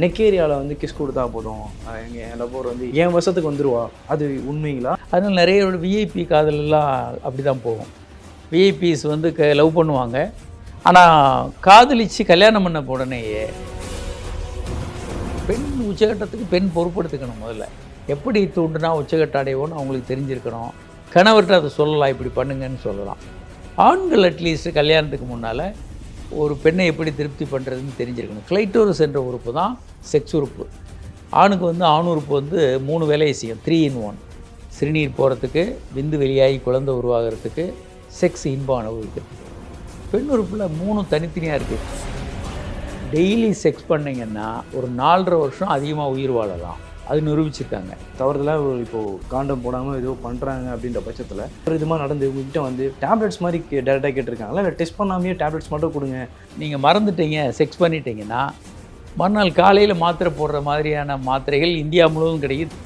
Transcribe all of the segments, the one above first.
Neck ஏரியாவில் வந்து kiss கொடுத்தா போதும். எங்கள் என் லவ்வர் வந்து என் வருஷத்துக்கு வந்துடுவா அது உண்மைங்களா? அதனால் நிறைய விஐபி காதலெல்லாம் அப்படி தான் போகும் விஐபிஸ் வந்து க லவ் பண்ணுவாங்க. ஆனால் காதலிச்சு கல்யாணம் பண்ண உடனேயே பெண் உச்சகட்டத்துக்கு பெண் பொறுப்படுத்திக்கணும் முதல்ல. எப்படி தூண்டுனா உச்சகட்ட அடைவோன்னு அவங்களுக்கு தெரிஞ்சிருக்கணும். கணவர்கிட்ட அதை சொல்லலாம் இப்படி பண்ணுங்கன்னு சொல்லலாம். ஆண்கள் அட்லீஸ்ட் கல்யாணத்துக்கு முன்னால் ஒரு பெண்ணை எப்படி திருப்தி பண்ணுறதுன்னு தெரிஞ்சிருக்கணும். கிளைட்டோரஸ் என்ற உறுப்பு தான் செக்ஸ் உறுப்பு. ஆணுக்கு வந்து ஆண் உறுப்பு வந்து மூணு வேலையை செய்யும். த்ரீ இன் ஒன் சிறுநீர் போகிறதுக்கு விந்து வெளியாகி குழந்தை உருவாகிறதுக்கு செக்ஸ் இன்பம் அனுபவிக்கிறதுக்கு. பெண் உறுப்பில் மூணும் தனித்தனியாக இருக்குது டெய்லி செக்ஸ் பண்ணிங்கன்னா ஒரு நாலரை வருஷம் அதிகமாக உயிர் வாழலாம். அது நிரூபிச்சிருக்காங்க. தவறுதலாக ஒரு இப்போது காண்டம் போடாமல் ஏதோ பண்ணுறாங்க அப்படின்ற பட்சத்தில் ஒரு இது நடந்து உங்ககிட்ட வந்து டேப்லெட்ஸ் மாதிரி டேரெக்டாக கேட்டிருக்காங்களா? இல்லை டெஸ்ட் பண்ணாமையே டேப்லெட்ஸ் மட்டும் கொடுங்க. நீங்கள் மறந்துட்டீங்க செக்ஸ் பண்ணிட்டீங்கன்னா மறுநாள் காலையில் மாத்திரை போடுற மாதிரியான மாத்திரைகள் இந்தியா முழுவதும் கிடைக்குது.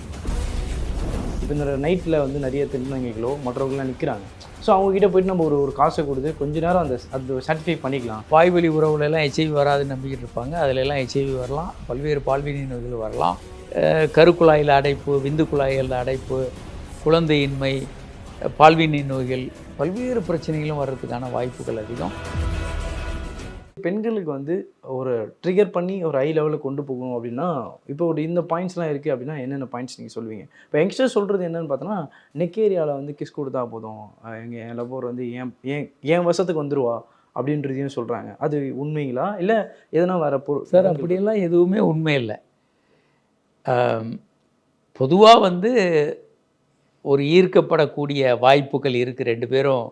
இப்போ இந்த நைட்டில் வந்து நிறைய திருநங்கைகளோ மற்றவர்கள்லாம் நிற்கிறாங்க ஸோ அவங்ககிட்ட போயிட்டு நம்ம ஒரு ஒரு காசை கொடுத்து கொஞ்ச நேரம் அந்த அது சர்டிஃபை பண்ணிக்கலாம். பாய்வழி உறவுல எல்லாம் ஹெச்ஐவி வராதுன்னு நம்பிக்கிட்டு இருப்பாங்க. அதில் எல்லாம் ஹெச்ஐவி வரலாம். பல்வேறு பால்வினை நோய்கள் வரலாம். கருக்குழாயில் அடைப்பு விந்து குழாயில் அடைப்பு குழந்தையின்மை பால்வினை நோய்கள் பல்வேறு பிரச்சனைகளும் வர்றதுக்கான வாய்ப்புகள் அதிகம். பெண்களுக்கு வந்து ஒரு ட்ரிகர் பண்ணி ஒரு ஹை லெவலில் கொண்டு போகணும் அப்படின்னா இப்போ ஒரு இந்த பாயிண்ட்ஸ்லாம் இருக்குது அப்படின்னா என்னென்ன பாயிண்ட்ஸ் நீங்கள் சொல்லுவீங்க? இப்போ யங்ஸ்டர் சொல்கிறது என்னன்னு பார்த்தோன்னா நெக் ஏரியாவில் வந்து கிஸ் கொடுத்தா போதும். எங்கள் என் லவ்வர் வந்து ஏன் ஏன் என் வருஷத்துக்கு வந்துருவா அப்படின்றதையும் சொல்கிறாங்க அது உண்மைங்களா? இல்லை எதனா வேற பொருள்? சார் அப்படியெல்லாம் எதுவுமே உண்மை இல்லை. பொதுவாக வந்து ஒரு ஈர்க்கப்படக்கூடிய வாய்ப்புகள் இருக்குது ரெண்டு பேரும்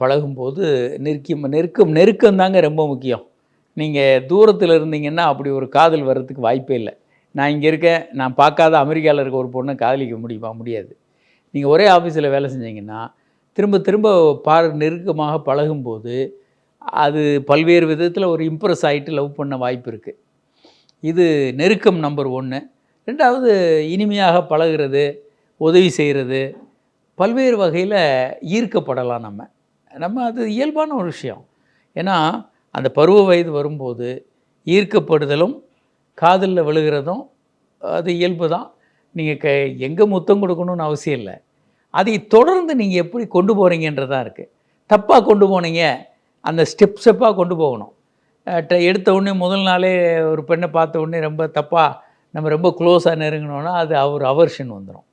பழகும்போது நெருக்கி நெருக்கம் நெருக்கம் தாங்க ரொம்ப முக்கியம். நீங்கள் தூரத்தில் இருந்தீங்கன்னா அப்படி ஒரு காதல் வர்றதுக்கு வாய்ப்பே இல்லை. நான் இங்கே இருக்கேன் நான் பார்க்காத அமெரிக்காவில் இருக்க ஒரு பொண்ணை காதலிக்க முடியுமா? முடியாது. நீங்கள் ஒரே ஆஃபீஸில் வேலை செஞ்சீங்கன்னா திரும்ப திரும்ப பார் நெருக்கமாக பழகும்போது அது பல்வேறு விதத்தில் ஒரு இம்ப்ரெஸ் ஆகிட்டு லவ் பண்ண வாய்ப்பு இருக்குது இது நெருக்கம் நம்பர் ஒன்று ரெண்டாவது இனிமையாக பழகுறது உதவி செய்கிறது பல்வேறு வகையில் ஈர்க்கப்படலாம் நம்ம. நம்ம அது இயல்பான ஒரு விஷயம். ஏன்னா அந்த பருவ வயது வரும்போது ஈர்க்கப்படுதலும் காதலில் விழுகிறதும் அது இயல்பு தான். நீங்கள் க எங்கே முத்தம் கொடுக்கணும்னு அவசியம் இல்லை. அதை தொடர்ந்து நீங்கள் எப்படி கொண்டு போகிறீங்கன்றதான் இருக்குது தப்பாக கொண்டு போனீங்க அந்த ஸ்டெப் ஸ்டெப்பாக கொண்டு போகணும். எடுத்த உடனே முதல் நாளே ஒரு பெண்ணை பார்த்த உடனே ரொம்ப தப்பாக நம்ம ரொம்ப க்ளோஸாக நெருங்கினோன்னா அது அவர் அவர்ஷன் வந்துடும்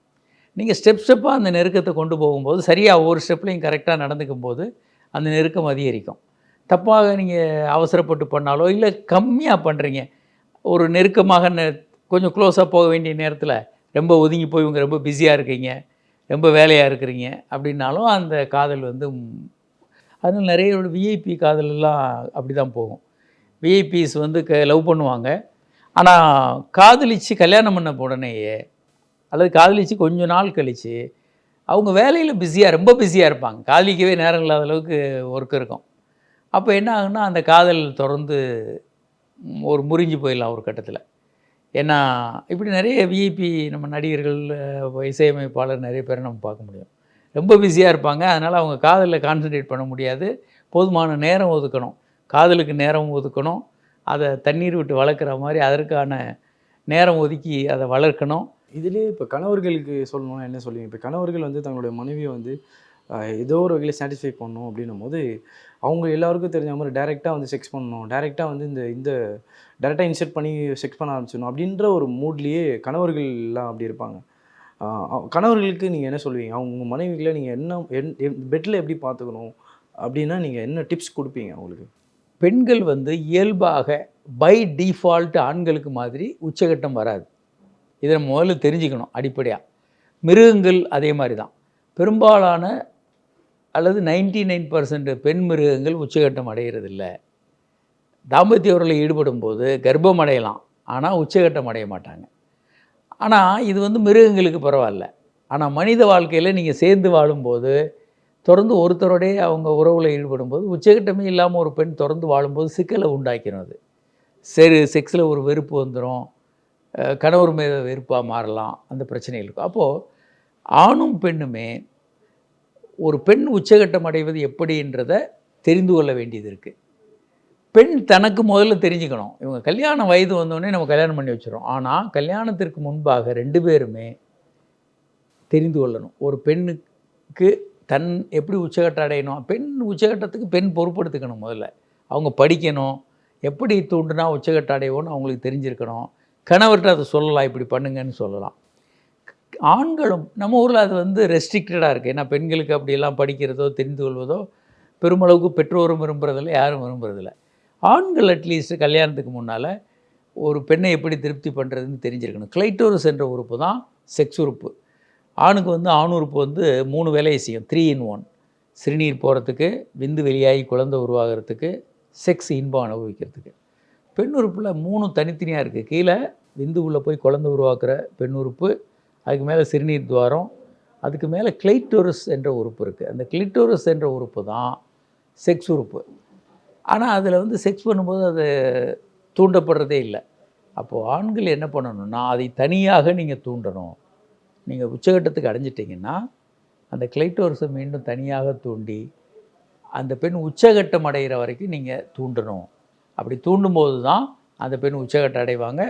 நீங்கள் ஸ்டெப் ஸ்டெப்பாக அந்த நெருக்கத்தை கொண்டு போகும்போது சரியாக ஒவ்வொரு ஸ்டெப்லையும் கரெக்டாக நடந்துக்கும் போது அந்த நெருக்கம் அதிகரிக்கும். தப்பாக நீங்கள் அவசரப்பட்டு பண்ணாலோ இல்லை கம்மியாக பண்ணுறீங்க ஒரு நெருக்கமாக நெ கொஞ்சம் க்ளோஸாக போக வேண்டிய நேரத்தில் ரொம்ப ஒதுங்கி போய் இவங்க ரொம்ப பிஸியாக இருக்கீங்க ரொம்ப வேலையாக இருக்கிறீங்க அப்படின்னாலும் அந்த காதல் வந்து அதனால் நிறைய விஐபி காதலெல்லாம் அப்படி தான் போகும். விஐபிஸ் வந்து க லவ் பண்ணுவாங்க. ஆனால் காதலிச்சு கல்யாணம் பண்ண உடனேயே அல்லது காதலிச்சு கொஞ்ச நாள் கழித்து அவங்க வேலையில் பிஸியாக ரொம்ப பிஸியாக இருப்பாங்க. காதலிக்கவே நேரம் இல்லாத அளவுக்கு ஒர்க் இருக்கும். அப்போ என்ன ஆகுன்னா அந்த காதல் தொடர்ந்து ஒரு முறிஞ்சு போயிடலாம் ஒரு கட்டத்தில். ஏன்னா இப்படி நிறைய விஐபி நம்ம நடிகர்கள் இசையமைப்பாளர் நிறைய பேரை நம்ம பார்க்க முடியும். ரொம்ப பிஸியாக இருப்பாங்க. அதனால் அவங்க காதலில் கான்சன்ட்ரேட் பண்ண முடியாது. போதுமான நேரம் ஒதுக்கணும். காதலுக்கு நேரம் ஒதுக்கணும். அதை தண்ணீர் விட்டு வளர்க்குற மாதிரி அதற்கான நேரம் ஒதுக்கி அதை வளர்க்கணும். இதுலேயே இப்போ கணவர்களுக்கு சொல்லணும்னா என்ன சொல்லுவீங்க? இப்போ கணவர்கள் வந்து தங்களுடைய மனைவியை வந்து ஏதோ ஒரு வகையில் சாட்டிஸ்ஃபை பண்ணணும் அப்படின்னும் போது அவங்க எல்லாருக்கும் தெரிஞ்ச மாதிரி டைரெக்டாக வந்து செக்ஸ் பண்ணணும். டைரெக்டாக வந்து இந்த இந்த டைரெக்டாக இன்செர்ட் பண்ணி செக்ஸ் பண்ண ஆரம்பிச்சிடணும் அப்படின்ற ஒரு மூட்லேயே கணவர்கள் எல்லாம் அப்படி இருப்பாங்க. கணவர்களுக்கு நீங்கள் என்ன சொல்லுவீங்க? அவங்க மனைவிகளை நீங்கள் என்ன பெட்டில் எப்படி பார்த்துக்கணும்? அப்படின்னா நீங்கள் என்ன டிப்ஸ் கொடுப்பீங்க அவங்களுக்கு? பெண்கள் வந்து இயல்பாக பை டிஃபால்ட் ஆண்களுக்கு மாதிரி உச்சகட்டம் வராது. இதை நம்ம முதல்ல தெரிஞ்சுக்கணும் அடிப்படையாக மிருகங்கள் அதே மாதிரி தான் பெரும்பாலான அல்லது 99% நைன் பர்சன்ட் பெண் மிருகங்கள் உச்சகட்டம் அடைகிறதில்ல தாம்பத்திய உறவில் ஈடுபடும் போது கர்ப்பம் அடையலாம். ஆனால் உச்சகட்டம் அடைய மாட்டாங்க. ஆனால் இது வந்து மிருகங்களுக்கு பரவாயில்ல. ஆனால் மனித வாழ்க்கையில் நீங்கள் சேர்ந்து வாழும்போது தொடர்ந்து ஒருத்தரோடே அவங்க உறவில் ஈடுபடும்போது உச்சகட்டமே இல்லாமல் ஒரு பெண் தொடர்ந்து வாழும்போது சிக்கலை உண்டாக்கிடும் அது. சரி செக்ஸில் ஒரு வெறுப்பு வந்துடும் கணவர் மீத வெறுப்பாக மாறலாம் அந்த பிரச்சனைகள் இருக்கும். அப்போது ஆணும் பெண்ணுமே ஒரு பெண் உச்சகட்டம் அடைவது எப்படின்றத தெரிந்து கொள்ள வேண்டியது இருக்குது பெண் தனக்கு முதல்ல தெரிஞ்சுக்கணும். இவங்க கல்யாண வயது வந்தோடனே நம்ம கல்யாணம் பண்ணி வச்சிடறோம். ஆனால் கல்யாணத்திற்கு முன்பாக ரெண்டு பேருமே தெரிந்து கொள்ளணும். ஒரு பெண்ணுக்கு தன் எப்படி உச்சகட்டம் அடையணும்? பெண் உச்சகட்டத்துக்கு பெண் பொறுப்படுத்திக்கணும் முதல்ல. அவங்க படிக்கணும். எப்படி தூண்டுனா உச்சகட்டம் அடைவோன்னு அவங்களுக்கு தெரிஞ்சிருக்கணும். கணவர்கிட்ட அதை சொல்லலாம் இப்படி பண்ணுங்கன்னு சொல்லலாம். ஆண்களும் நம்ம ஊரில் அது வந்து ரெஸ்ட்ரிக்டடாக இருக்குது ஏன்னா பெண்களுக்கு அப்படியெல்லாம் படிக்கிறதோ தெரிந்து கொள்வதோ பெருமளவுக்கு பெற்றோரும் விரும்புறதில்ல யாரும் விரும்புறதில்ல. ஆண்கள் அட்லீஸ்ட் கல்யாணத்துக்கு முன்னால் ஒரு பெண்ணை எப்படி திருப்தி பண்ணுறதுன்னு தெரிஞ்சிருக்கணும். கிளைட்டோரஸ் என்ற உறுப்பு தான் செக்ஸ் உறுப்பு. ஆணுக்கு வந்து ஆண் உறுப்பு வந்து மூணு வேலையை செய்யும். த்ரீ இன் ஒன் சிறுநீர் போகிறதுக்கு விந்து வெளியாகி குழந்தை உருவாகிறதுக்கு செக்ஸ் இன்பம் அனுபவிக்கிறதுக்கு. பெண் உறுப்பில் மூணு தனித்தனியாக இருக்குது கீழே விந்து உள்ளே போய் குழந்தை உருவாக்குற பெண் உறுப்பு அதுக்கு மேலே சிறுநீர் துவாரம் அதுக்கு மேலே கிளைட்டோரஸ் என்ற உறுப்பு இருக்குது அந்த கிளிட்டோரஸ் என்ற உறுப்பு தான் செக்ஸ் உறுப்பு. ஆனால் அதில் வந்து செக்ஸ் பண்ணும்போது அது தூண்டப்படுறதே இல்லை. அப்போது ஆண்கள் என்ன பண்ணணும்னா அதை தனியாக நீங்கள் தூண்டணும். நீங்கள் உச்சகட்டத்துக்கு அடைஞ்சிட்டிங்கன்னா அந்த கிளைட்டோரஸை மீண்டும் தனியாக தூண்டி அந்த பெண் உச்சகட்டம் அடைகிற வரைக்கும் நீங்கள் தூண்டணும். அப்படி தூண்டும்போது தான் அந்த பெண் உச்சகட்டம் அடைவாங்க.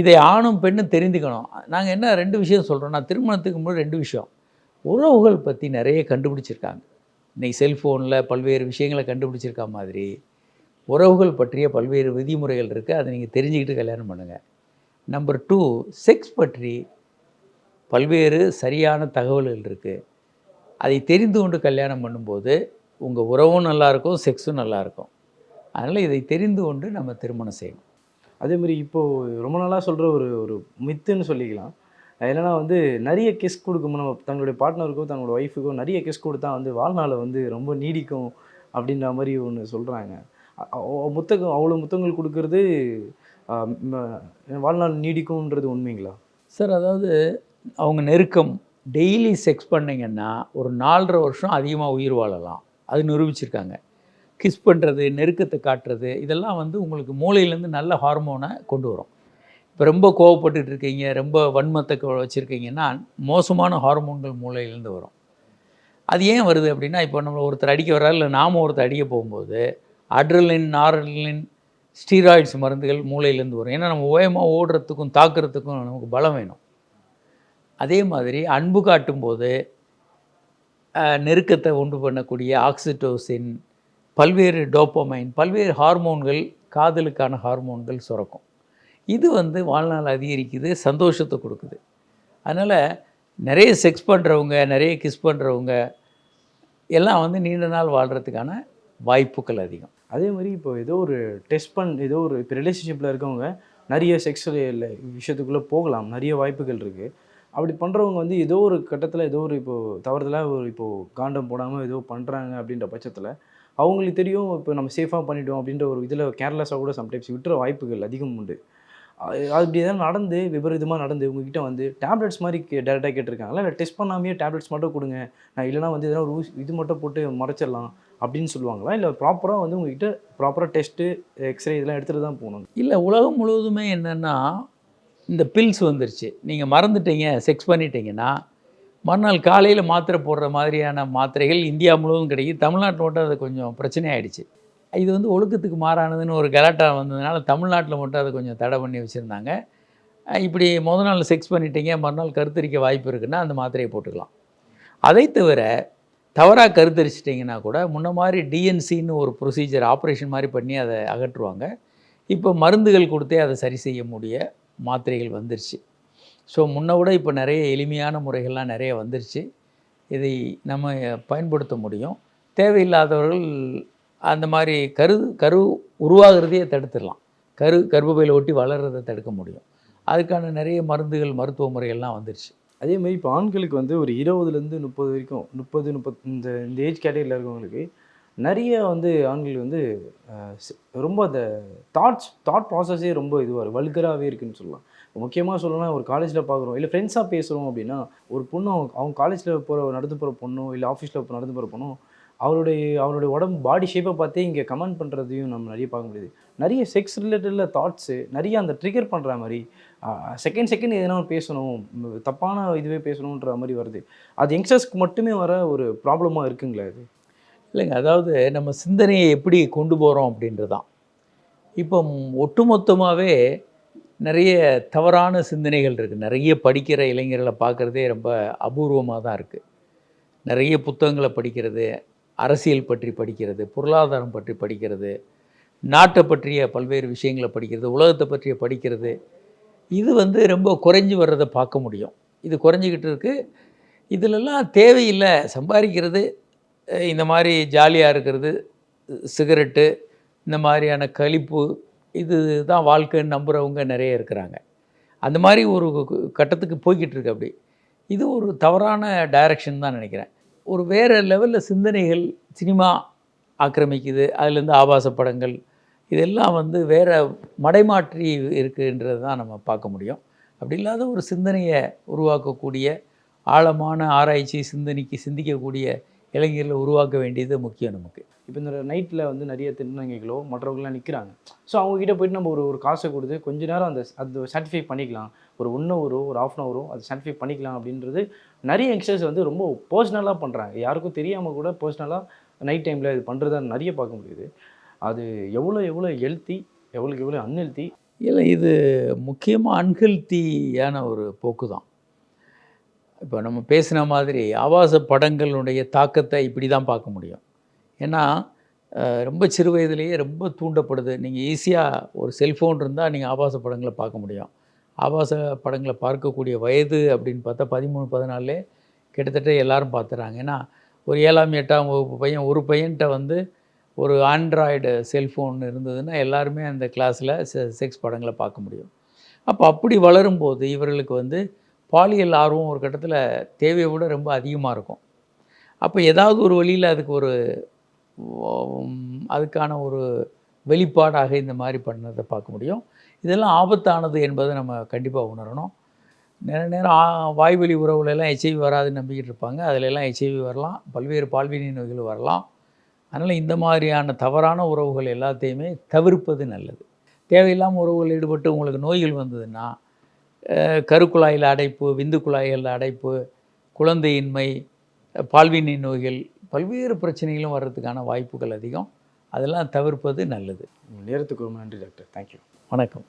இதை ஆணும் பெண்ணும் தெரிந்துக்கணும். நாங்கள் என்ன ரெண்டு விஷயம் சொல்கிறோம்னா திருமணத்துக்கு முன்னாடி ரெண்டு விஷயம். உறவுகள் பற்றி நிறைய கண்டுபிடிச்சிருக்காங்க. இன்றைக்கி செல்ஃபோனில் பல்வேறு விஷயங்களை கண்டுபிடிச்சிருக்க மாதிரி. உறவுகள் பற்றிய பல்வேறு விதிமுறைகள் இருக்குது அதை நீங்கள் தெரிஞ்சுக்கிட்டு கல்யாணம் பண்ணுங்கள் நம்பர் டூ செக்ஸ் பற்றி பல்வேறு சரியான தகவல்கள் இருக்குது அதை தெரிந்து கொண்டு கல்யாணம் பண்ணும்போது உங்கள் உறவும் நல்லாயிருக்கும் செக்ஸும் நல்லாயிருக்கும் அதனால் இதை தெரிந்து கொண்டு நம்ம திருமணம் செய்யணும். அதே மாதிரி இப்போது ரொம்ப நாளாக சொல்கிற ஒரு ஒரு மித்துன்னு சொல்லிக்கலாம். என்னன்னா வந்து நிறைய கிஸ் கொடுக்கும் நம்ம தங்களுடைய பார்ட்னருக்கோ தங்களோட ஒய்ஃபுக்கோ நிறைய கிஸ் கொடுத்தா வந்து வாழ்நாளை வந்து ரொம்ப நீடிக்கும் அப்படின்ற மாதிரி ஒன்று சொல்கிறாங்க முத்தகம் அவ்வளோ முத்தங்கள் கொடுக்கறது வாழ்நாள் நீடிக்கும்ன்றது உண்மைங்களா? சார் அதாவது அவங்க நெருக்கம் டெய்லி செக்ஸ் பண்ணிங்கன்னா ஒரு நாலரை வருஷம் அதிகமாக உயிர் வாழலாம். அது நிரூபிச்சிருக்காங்க. கிஸ் பண்ணுறது நெருக்கத்தை காட்டுறது இதெல்லாம் வந்து உங்களுக்கு மூளையிலேருந்து நல்ல ஹார்மோனை கொண்டு வரும். இப்போ ரொம்ப கோவப்பட்டுட்டு இருக்கீங்க ரொம்ப வன்மத்தை வச்சுருக்கீங்கன்னா மோசமான ஹார்மோன்கள் மூளையிலேருந்து வரும். அது ஏன் வருது அப்படின்னா இப்போ நம்ம ஒருத்தர் அடிக்க வர்றாரு இல்லை நாம ஒருத்தர் அடிக்க போகும்போது அட்ரலின் நாரலின் ஸ்டீராய்ட்ஸ் மருந்துகள் மூளையிலேருந்து வரும். ஏன்னா நம்ம ஓயமாக ஓடுறதுக்கும் தாக்குறதுக்கும் நமக்கு பலம் வேணும். அதே மாதிரி அன்பு காட்டும்போது நெருக்கத்தை உண்டு பண்ணக்கூடிய ஆக்சிடோசின் பல்வேறு டோப்பமைன் பல்வேறு ஹார்மோன்கள் காதலுக்கான ஹார்மோன்கள் சுரக்கும். இது வந்து வாழ்நாள் அதிகரிக்குது சந்தோஷத்தை கொடுக்குது. அதனால் நிறைய செக்ஸ் பண்ணுறவங்க நிறைய கிஸ் பண்ணுறவங்க எல்லாம் வந்து நீண்ட நாள் வாழ்கிறதுக்கான வாய்ப்புகள் அதிகம். அதே மாதிரி இப்போ ஏதோ ஒரு டெஸ்ட் பண் ஏதோ ஒரு இப்போ ரிலேஷன்ஷிப்பில் இருக்கவங்க நிறைய செக்ஸுவல் விஷயத்துக்குள்ளே போகலாம் நிறைய வாய்ப்புகள் இருக்குது அப்படி பண்ணுறவங்க வந்து ஏதோ ஒரு கட்டத்தில் ஏதோ ஒரு இப்போது தவறுதலாக ஒரு இப்போது காண்டம் போடாமல் ஏதோ பண்ணுறாங்க அப்படின்ற பட்சத்தில் அவங்களுக்கு தெரியும் இப்போ நம்ம சேஃபாக பண்ணிவிடுவோம் அப்படின்ற ஒரு இதில் கேர்லெஸ்ஸாக கூட சம்டைம்ஸ் விட்டுற வாய்ப்புகள் அதிகம் உண்டு. அது அப்படி எதாவது நடந்து விபரீதமாக நடந்து உங்ககிட்ட வந்து டேப்லெட்ஸ் மாதிரி டேரெக்டாக கேட்டிருக்காங்களா? இல்லை டெஸ்ட் பண்ணாமையே டேப்லெட்ஸ் மட்டும் கொடுங்க. நான் இல்லைனா வந்து எதனா ஒரு இது மட்டும் போட்டு மறைச்சிடலாம் அப்படின்னு சொல்லுவாங்களா? இல்லை ப்ராப்பராக வந்து உங்ககிட்ட ப்ராப்பராக டெஸ்ட்டு எக்ஸ்ரே இதெல்லாம் எடுத்துகிட்டு தான் போகணும்? இல்லை உலகம் முழுவதுமே என்னென்னா இந்த பில்ஸ் வந்துருச்சு. நீங்கள் மறந்துட்டீங்க செக்ஸ் பண்ணிட்டீங்கன்னா மறுநாள் காலையில் மாத்திரை போடுற மாதிரியான மாத்திரைகள் இந்தியா முழுவதும் கிடைக்கும் தமிழ்நாட்டில் மட்டும் அது கொஞ்சம் பிரச்சனை ஆகிடுச்சு இது வந்து ஒழுக்கத்துக்கு மாறானதுன்னு ஒரு கலாட்டா வந்ததுனால தமிழ்நாட்டில் மட்டும் அதை கொஞ்சம் தடை பண்ணி வச்சுருந்தாங்க. இப்படி முத நாள் செக்ஸ் பண்ணிட்டீங்க மறுநாள் கருத்தரிக்க வாய்ப்பு இருக்குன்னா அந்த மாத்திரையை போட்டுக்கலாம். அதை தவிர தவறாக கருத்தரிச்சிட்டிங்கன்னா கூட முன்ன மாதிரி டிஎன்சின்னு ஒரு ப்ரொசீஜர் ஆப்ரேஷன் மாதிரி பண்ணி அதை அகற்றுவாங்க. இப்போ மருந்துகள் கொடுத்தே அதை சரி செய்ய முடிய மாத்திரைகள் வந்துருச்சு. ஸோ முன்ன விட இப்போ நிறைய எளிமையான முறைகள்லாம் நிறைய வந்துருச்சு. இதை நம்ம பயன்படுத்த முடியும். தேவையில்லாதவர்கள் அந்த மாதிரி கரு கரு உருவாகிறதையே தடுத்துடலாம். கரு கர்ப்பப்பையில் ஒட்டி வளர்கிறத தடுக்க முடியும். அதுக்கான நிறைய மருந்துகள் மருத்துவ முறைகள்லாம் வந்துருச்சு. அதே மாதிரி இப்போ ஆண்களுக்கு வந்து ஒரு இருபதுலேருந்து முப்பது வரைக்கும் முப்பது முப்பத் இந்த இந்த ஏஜ் கேட்டகரியில் இருக்கவங்களுக்கு நிறைய வந்து ஆண்கள் வந்து ரொம்ப அந்த தாட்ஸ் தாட் ப்ராசஸே ரொம்ப இதுவாக வல்கராகவே இருக்குன்னு சொல்லலாம். முக்கியமாக சொல்லணும்னா ஒரு காலேஜில் பார்க்குறோம் இல்லை ஃப்ரெண்ட்ஸாக பேசுகிறோம் அப்படின்னா ஒரு பொண்ணு அவங்க அவங்க காலேஜில் போகிற நடந்து போகிற பொண்ணோ இல்லை ஆஃபீஸில் நடந்து போகிற பொண்ணோ அவருடைய அவருடைய உடம்பு பாடி ஷேப்பை பார்த்தே இங்கே கமெண்ட் பண்ணுறதையும் நம்ம நிறைய பார்க்க முடியுது. நிறைய செக்ஸ் ரிலேட்டடில் தாட்ஸு நிறைய அந்த ட்ரிகர் பண்ணுற மாதிரி செகண்ட் செகண்ட் எதனா பேசணும் தப்பான இதுவே பேசணுன்ற மாதிரி வருது. அது யங்ஸ்டர்ஸ்க்கு மட்டுமே வர ஒரு ப்ராப்ளமாக இருக்குங்களா இது இல்லைங்க அதாவது நம்ம சிந்தனையை எப்படி கொண்டு போகிறோம் அப்படின்றது தான் இப்போ ஒட்டுமொத்தமாகவே நிறைய தவறான சிந்தனைகள் இருக்குது நிறைய படிக்கிற இளைஞர்களை பார்க்குறதே ரொம்ப அபூர்வமாக தான் இருக்குது நிறைய புத்தகங்களை படிக்கிறது அரசியல் பற்றி படிக்கிறது பொருளாதாரம் பற்றி படிக்கிறது நாட்டை பற்றிய பல்வேறு விஷயங்களை படிக்கிறது உலகத்தை பற்றிய படிக்கிறது. இது வந்து ரொம்ப குறைஞ்சி வர்றதை பார்க்க முடியும். இது குறைஞ்சிக்கிட்டு இருக்குது இதிலெல்லாம் தேவையில்லை. சம்பாதிக்கிறது இந்த மாதிரி ஜாலியாக இருக்கிறது சிகரெட்டு இந்த மாதிரியான கழிப்பு இது தான் வாழ்க்கைன்னு நம்புகிறவங்க நிறைய இருக்கிறாங்க. அந்த மாதிரி ஒரு கட்டத்துக்கு போய்கிட்டு இருக்கு அப்படி. இது ஒரு தவறான டைரக்ஷன் தான் நினைக்கிறேன். ஒரு வேறு லெவலில் சிந்தனைகள் சினிமா ஆக்கிரமிக்குது அதுலேருந்து ஆபாச படங்கள் இதெல்லாம் வந்து வேறு மடைமாற்றி இருக்குன்றது தான் நம்ம பார்க்க முடியும். அப்படி இல்லாத ஒரு சிந்தனையை உருவாக்கக்கூடிய ஆழமான ஆராய்ச்சி சிந்தனைக்கு சிந்திக்கக்கூடிய இளைஞர்களை உருவாக்க வேண்டியது முக்கியம் நமக்கு. இப்போ இந்த நைட்டில் வந்து நிறைய திருநங்கைகளோ மற்றவர்கள்லாம் நிற்கிறாங்க ஸோ அவங்ககிட்ட போயிட்டு நம்ம ஒரு ஒரு காசை கொடுத்து கொஞ்ச நேரம் அந்த அது சர்டிஃபை பண்ணிக்கலாம். ஒரு ஒன் ஹவரோ ஒரு ஆஃப் அன் ஹவரோ அது சர்டிஃபை பண்ணிக்கலாம் அப்படின்றது நிறைய யங்ஸ்டர்ஸ் வந்து ரொம்ப பர்சனலாக பண்ணுறாங்க யாருக்கும் தெரியாமல் கூட பர்சனலாக நைட் டைமில் இது பண்ணுறத நிறைய பார்க்க முடியுது. அது எவ்வளோ எவ்வளோ ஹெல்த்தி எவ்வளோக்கு எவ்வளோ அன்ஹெல்த்தி இல்லை இது முக்கியமாக அன்ஹெல்த்தியான ஒரு போக்கு தான் இப்போ நம்ம பேசின மாதிரி ஆபாச படங்களுடைய தாக்கத்தை இப்படி தான் பார்க்க முடியும். ஏன்னா ரொம்ப சிறு வயதிலேயே ரொம்ப தூண்டப்படுது. நீங்கள் ஈஸியாக ஒரு செல்ஃபோன் இருந்தால் நீங்கள் ஆபாச படங்களை பார்க்க முடியும். ஆபாச படங்களை பார்க்கக்கூடிய வயது அப்படின்னு பார்த்தா பதிமூணு பதினாலே கிட்டத்தட்ட எல்லாரும் பார்த்துறாங்க. ஏன்னா ஒரு ஏழாம் எட்டாம் வகுப்பு பையன் ஒரு பையன்கிட்ட வந்து ஒரு ஆண்ட்ராய்டு செல்ஃபோன் இருந்ததுன்னா எல்லாருமே அந்த கிளாஸில் செக்ஸ் படங்களை பார்க்க முடியும். அப்போ அப்படி வளரும்போது இவர்களுக்கு வந்து பாலியல் ஆர்வம் ஒரு கட்டத்தில் தேவையை விட ரொம்ப அதிகமாக இருக்கும். அப்போ ஏதாவது ஒரு வழியில் அதுக்கு ஒரு அதுக்கான ஒரு வெளிப்பாடாக இந்த மாதிரி பண்ணதை பார்க்க முடியும். இதெல்லாம் ஆபத்தானது என்பதை நம்ம கண்டிப்பாக உணரணும். நிறைய நேரம் வாய்வெளி வாய்வழி உறவுல எல்லாம் ஹெச்ஐவி வராதுன்னு நம்பிக்கிட்டு இருப்பாங்க. அதிலெல்லாம் எச்ஐவி ஹெச்ஐவி வரலாம். பல்வேறு பால்வினை நோய்கள் வரலாம். அதனால் இந்த மாதிரியான தவறான உறவுகள் எல்லாத்தையுமே தவிர்ப்பது நல்லது. தேவையில்லாமல் உறவுகள் ஈடுபட்டு உங்களுக்கு நோய்கள் வந்ததுன்னா கருக்குழாயில் அடைப்பு விந்து குழாயில் அடைப்பு குழந்தையின்மை பால்வினை நோய்கள் பல்வேறு பிரச்சனைகளும் வர்றதுக்கான வாய்ப்புகள் அதிகம். அதெல்லாம் தவிர்ப்பது நல்லது. நேரத்துக்கு ரொம்ப நன்றி டாக்டர். தேங்க்யூ வணக்கம்.